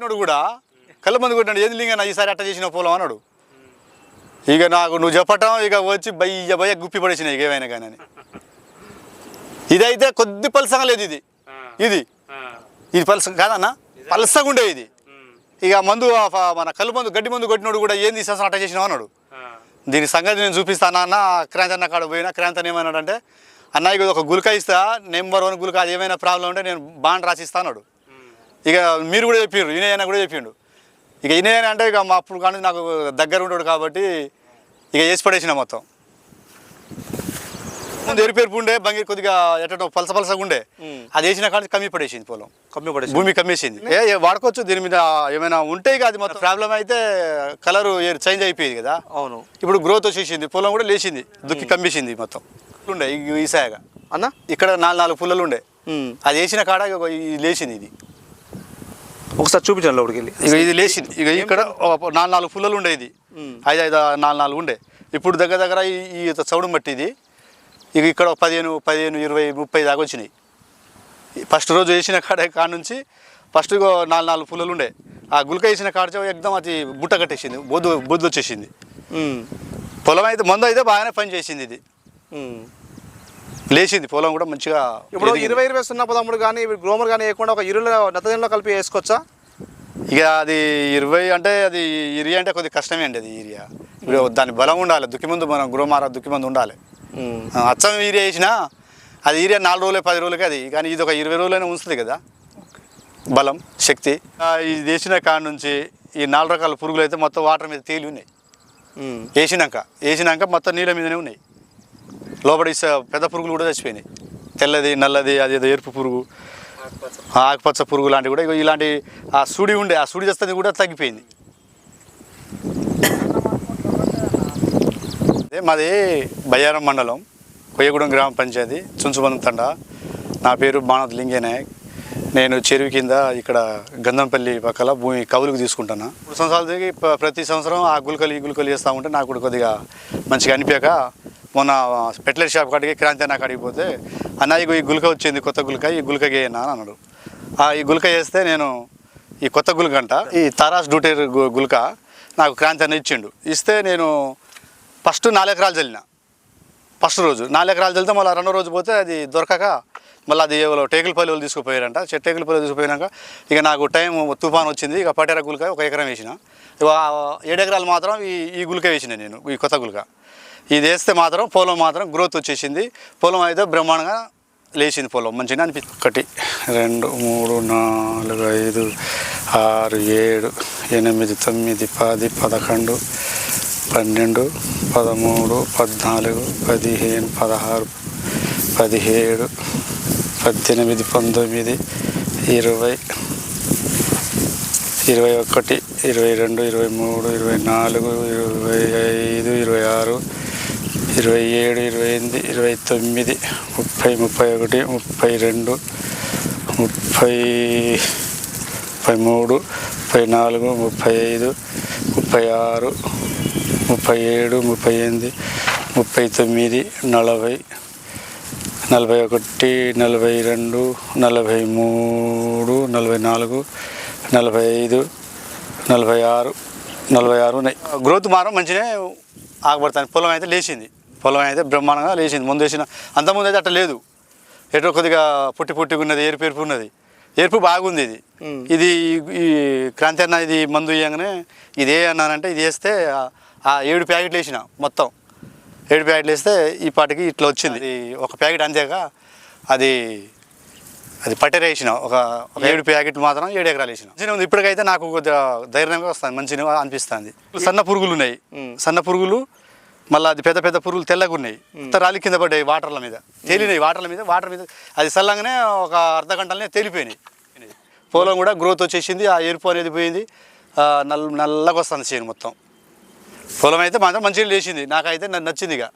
కొట్టినాడు కూడా కళ్ళ మంది కొట్టినాడు. ఏది లింగన్న ఈసారి అట్ట చేసిన పొలం అన్నాడు. ఇక నాకు నువ్వు చెప్పటం ఇక వచ్చి బయ్య బయ్య గుప్పి పడేసినాయి ఇక ఏమైనా కానీ అని. ఇదైతే కొద్ది పలసంగా లేదు ఇది. ఇది. ఇది పలస కాదన్నా పలసగా ఉండే ఇది. ఇక మందు మన కళ్ళు మందు గడ్డి మందు కొట్టినోడు కూడా ఏంది శాసనం అట్ట చేసినావు అన్నాడు. దీని సంగతి నేను చూపిస్తాను అన్న క్రాంతి అన్న కాడ పోయినా క్రాంతి అన్న ఏమన్నాడంటే అన్న ఇక ఒక గుల్క ఇస్తా నెంబర్ వన్ గుల్క అది ఏమైనా ప్రాబ్లం ఉంటే నేను బాండ్ రాసిస్తా అన్నాడు. ఇక మీరు కూడా చెప్పారు ఈయన కూడా చెప్పిండు ఇక ఈయన అంటే ఇక మా అప్పుడు కానీ నాకు దగ్గర ఉంటాడు కాబట్టి ఇక వేసి పడేసిన మొత్తం. ముందు ఎరుపెరుపు ఉండే బంగి కొద్దిగా ఎట్టో పలస పలసగా ఉండే. అది వేసిన కానీ కమ్మి పడేసింది పొలం. కమ్మి పడేసి భూమి కమ్మేసింది. ఏ వాడుకోవచ్చు దీని మీద ఏమైనా ఉంటే ఇక అది మొత్తం. ప్రాబ్లం అయితే కలర్ చేంజ్ అయిపోయేది కదా. అవును. ఇప్పుడు గ్రోత్ వచ్చేసింది పొలం కూడా లేచింది దుక్కి కమ్మేసింది మొత్తం. ఉండే ఈ- ఈసాగా అన్న? ఇక్కడ నాలుగు నాలుగు పుల్లలు ఉండే. అది వేసిన కాడ లేచింది ఇది. ఒకసారి చూపించండి లోపలికి వెళ్ళి. ఇక ఇది లేచింది. ఇక ఇక్కడ నాలుగు నాలుగు పుల్లలు ఉండే ఇది. ఉమ్. ఐదు ఐదు నాలుగు నాలుగు ఉండే. ఇప్పుడు దగ్గర దగ్గర ఈ చౌడు మట్టి ఇది. ఇక ఇక్కడ పదిహేను పదిహేను ఇరవై ముప్పై దాకా వచ్చినాయి. ఫస్ట్ రోజు వేసిన కాడ కాడ నుంచి ఫస్ట్ నాలుగు నాలుగు పుల్లలు ఉండే. ఆ గుల్క వేసిన కాడ ఎక్దం అది బుట్ట కట్టేసింది. బొద్దు బొద్దు వచ్చేసింది. పొలం అయితే మందు అయితే బాగానే పని చేసింది ఇది. లేచింది పొలం కూడా మంచిగా ఇప్పుడు. ఇరవై ఇరవై సున్నా పదమూడు కానీ గ్రోమర్ కానీ వేయకుండా ఒక ఇరువులో నత్తజనిలో కలిపి వేసుకోవచ్చా? ఇక అది ఇరవై అంటే అది ఇరియా అంటే కొద్దిగా కష్టమే అండి అది ఏరియా ఇప్పుడు దాని బలం ఉండాలి దుక్కి ముందు మనం గురుమార దుక్కి ముందు ఉండాలి. అచ్చం ఏరియా వేసినా అది ఏరియా నాలుగు రోజులే పది రోజులకి అది. కానీ ఇది ఒక ఇరవై రోజులైనా ఉంచుతుంది కదా. బలం శక్తి. ఇది వేసిన కాడ నుంచి ఈ నాలుగు రకాల పురుగులు అయితే మొత్తం వాటర్ మీద తేలి ఉన్నాయి. వేసినాక వేసినాక మొత్తం నీళ్ళ మీదనే ఉన్నాయి. లోపల పెద్ద పురుగులు కూడా చచ్చిపోయినాయి తెల్లది నల్లది అది ఏదో ఎరుపు పురుగు ఆకుపచ్చ పురుగు లాంటివి కూడా. ఇగో ఇలాంటి ఆ సుడి ఉండే ఆ సుడి చేస్తుంది కూడా తగ్గిపోయింది. అదే మాది బయ్యారం మండలం కొయ్యగూడెం గ్రామ పంచాయతీ చుంచుబంధం తండ. నా పేరు బాణత్ లింగే నాయక్ నేను చెరువు కింద ఇక్కడ గంధంపల్లి పక్కల భూమి కవులకు తీసుకుంటాను. ఇప్పుడు సంవత్సరాల ప్రతి సంవత్సరం ఆ గుల్కలు ఈ గుల్కలు చేస్తూ ఉంటే నాకు కూడా కొద్దిగా మంచిగా అనిపించక మొన్న పెట్లర్ షాప్ కాడికి క్రాంతి అన్న కాడికి పోతే అన్న ఇగో ఈ గులక వచ్చింది కొత్త గులక ఈ గులక గేయనా అని అన్నాడు. ఆ ఈ గులక చేస్తే నేను ఈ కొత్త గులక అంట ఈ తారాస్ డూటేర్ గులక నాకు క్రాంతి అన్న ఇచ్చిండు. ఇస్తే నేను ఫస్ట్ నాలుగు ఎకరాలు చల్లిన. ఫస్ట్ రోజు నాలుగు ఎకరాలు చల్లితే మళ్ళీ రెండో రోజు పోతే అది దొరకక మళ్ళీ అది ఎవరో టేకులపల్లి పల్లెలు తీసుకుపోయారంట. చె- పల్లెలు తీసుకుపోయినాక ఇక నాకు టైం తుఫాన్ వచ్చింది ఇక పటేర గులక ఒక ఎకరం వేసిన. ఏడెకరాలు ఏడు ఎకరాలు మాత్రం ఈ ఈ గులక వేసిన నేను ఈ కొత్త గులక. ఇది వేస్తే మాత్రం పొలం మాత్రం గ్రోత్ వచ్చేసింది. పొలం అయితే బ్రహ్మాండంగా లేచింది పొలం. మంచిగా అనిపిస్తుంది. ఒకటి రెండు మూడు నాలుగు ఐదు ఆరు ఏడు ఎనిమిది తొమ్మిది పది పదకొండు పన్నెండు పదమూడు పద్నాలుగు పదిహేను పదహారు పదిహేడు పద్దెనిమిది పంతొమ్మిది ఇరవై ఇరవై ఒకటి ఇరవై రెండు ఇరవై మూడు ఇరవై నాలుగు ఇరవై ఐదు ఇరవై ఆరు ఇరవై ఏడు ఇరవై ఎనిమిది ఇరవై తొమ్మిది ముప్పై ముప్పై ఒకటి ముప్పై రెండు ముప్పై ముప్పై మూడు ముప్పై నాలుగు ముప్పై ఐదు ముప్పై ఆరు ముప్పై ఏడు ముప్పై ఎనిమిది ముప్పై తొమ్మిది నలభై నలభై ఒకటి నలభై రెండు నలభై మూడు నలభై నాలుగు నలభై ఐదు నలభై ఆరు నలభై ఆరు ఉన్నాయి. గ్రోత్ మాత్రం మంచిగా ఆగబడుతుంది. పొలం అయితే లేచింది. పొలం అయితే బ్రహ్మాండంగా లేచింది. ముందు వేసిన అంతకుముందు అయితే అట్లా లేదు. ఎటో కొద్దిగా పుట్టి పుట్టి ఉన్నది ఏరుపు ఎరుపు ఉన్నది. ఎరుపు బాగుంది ఇది. ఇది ఈ- క్రాంతి అన్న ఇది మందు ఇవ్వగానే ఇది ఏ అన్నానంటే ఇది వేస్తే ఆ- ఏడు ప్యాకెట్లు వేసిన మొత్తం. ఏడు ప్యాకెట్లు వేస్తే ఈ పాటికి ఇట్లా వచ్చింది. అది ఒక ప్యాకెట్ అంతేక అది అది పట్టెర వేసిన. ఒక ఒక ఏడు ప్యాకెట్లు మాత్రం ఏడు ఎకరాలు వేసిన. మంచిగా ఉంది. ఇప్పటికైతే నాకు కొద్దిగా ధైర్యంగా వస్తుంది. మంచిగా అనిపిస్తుంది. సన్న పురుగులు ఉన్నాయి. సన్న పురుగులు మళ్ళీ అది పెద్ద పెద్ద పురుగులు తెల్లగా ఉన్నాయి. రాలి కింద పడ్డాయి వాటర్ల మీద. తేలినాయి వాటర్ల మీద. వాటర్ మీద అది చల్లంగానే ఒక అర్ధ గంటలనే తేలిపోయినాయి. పొలం కూడా గ్రోత్ వచ్చేసింది. ఆ ఎరుపు అనేది పోయింది. ఆ నల్ల నల్లగా వస్తుంది చేను మొత్తం. పొలం అయితే మాత్రం మంచిగా లేచింది. నాకైతే నన్ను నచ్చింది ఇక.